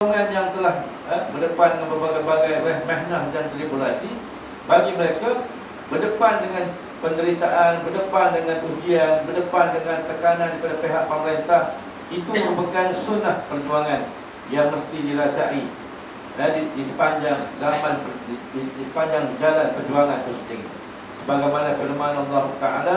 Perjuangan yang telah eh, berdepan dengan berbagai-bagai mehnah dan tribulasi bagi mereka berdepan dengan penderitaan, berdepan dengan ujian, berdepan dengan tekanan daripada pihak pemerintah itu merupakan sunnah perjuangan yang mesti dirasai dan di, di sepanjang zaman di, di, di sepanjang jalan perjuangan itu sendiri. Sebagaimana firman Allah Taala,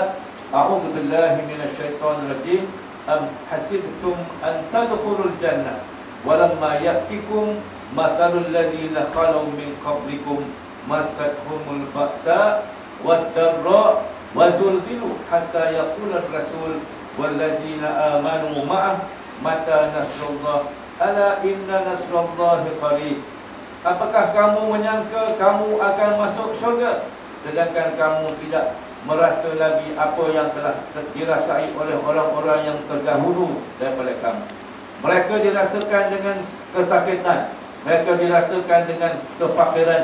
"A'udzu billahi minasyaitonir rajim. Am hasibtum an tadkhulul jannah walamma ya'tikum mathalul ladzina khalu min qablikum masathumul ba'sa wad-dharra wa zulzilu hatta yaqula ar-rasul wal ladzina amanu ma'ah mata nasrullah. Ala inna nasrullahi qarib. Apakah kamu menyangka kamu akan masuk syurga? Sedangkan kamu tidak merasa lagi apa yang telah dirasai oleh orang-orang yang terdahulu daripada kamu mereka dirasakan dengan kesakitan. Mereka dirasakan dengan kefakiran.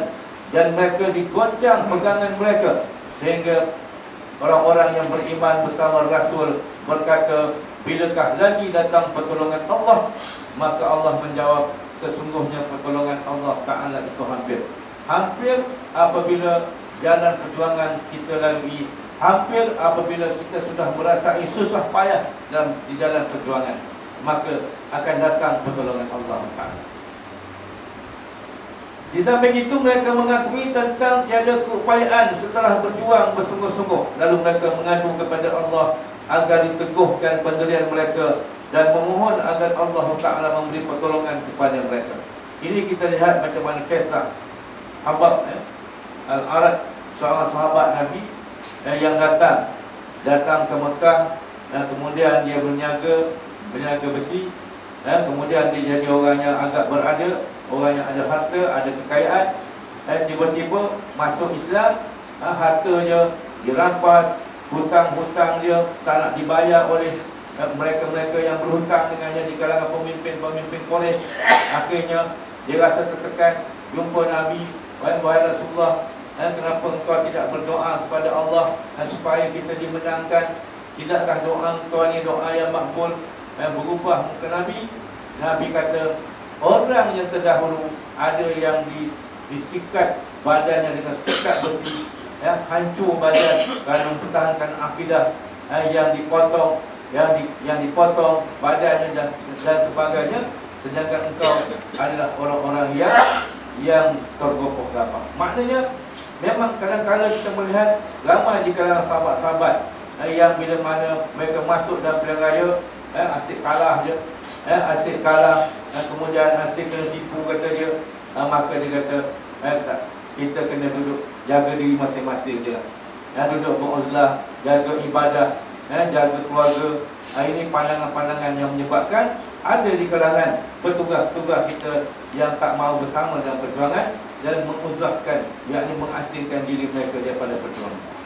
Dan mereka digoncang pegangan mereka. Sehingga orang-orang yang beriman bersama Rasul Berkata, bilakah lagi datang pertolongan Allah? Maka Allah menjawab Sesungguhnya pertolongan Allah Ta'ala itu hampir. Hampir apabila jalan perjuangan kita lalui Hampir apabila kita sudah merasai susah payah dalam di jalan perjuangan maka akan datang pertolongan Allah Taala. Di samping itu mereka mengakui tentang tiada keupayaan setelah berjuang bersungguh-sungguh lalu mereka mengadu kepada Allah agar diteguhkan pendirian mereka dan memohon agar Allah Taala memberi pertolongan kepada mereka. Ini kita lihat macam mana kisah Habab eh, Al-Arad seorang sahabat Nabi eh, yang datang datang ke Mekah dan kemudian dia berniaga berniaga besi dan kemudian dia jadi orang yang agak berada orang yang ada harta, ada kekayaan dan tiba-tiba masuk Islam ha, hartanya dirampas hutang-hutang dia tak nak dibayar oleh ha, mereka-mereka yang berhutang dengannya di kalangan pemimpin-pemimpin Quraisy. Akhirnya dia rasa tertekan jumpa Nabi wahai Rasulullah dan kenapa engkau tidak berdoa kepada Allah dan supaya kita dimenangkan? Tidakkah doa engkau ni doa yang makbul dan berubah muka Nabi Nabi kata orang yang terdahulu ada yang di, disikat badannya dengan sikat besi ya, hancur badan kerana mempertahankan akidah ya, yang dipotong yang di, yang dipotong badannya dan, dan sebagainya. Sedangkan engkau adalah orang-orang yang yang tergopoh lapar maknanya memang kadang-kadang kita melihat ramai di kalangan sahabat-sahabat yang bila mana mereka masuk dalam pilihan raya eh, asyik kalah je. Eh, asyik kalah. Dan kemudian asyik kena tipu kata dia. Eh, maka dia kata eh, tak, kita kena duduk jaga diri masing-masing je lah. Eh, duduk beruzlah jaga ibadah eh, jaga keluarga. Eh, ini pandangan-pandangan yang menyebabkan ada di kalangan petugas-petugas kita yang tak mau bersama dalam perjuangan dan menguzahkan yakni mengasingkan diri mereka daripada perjuangan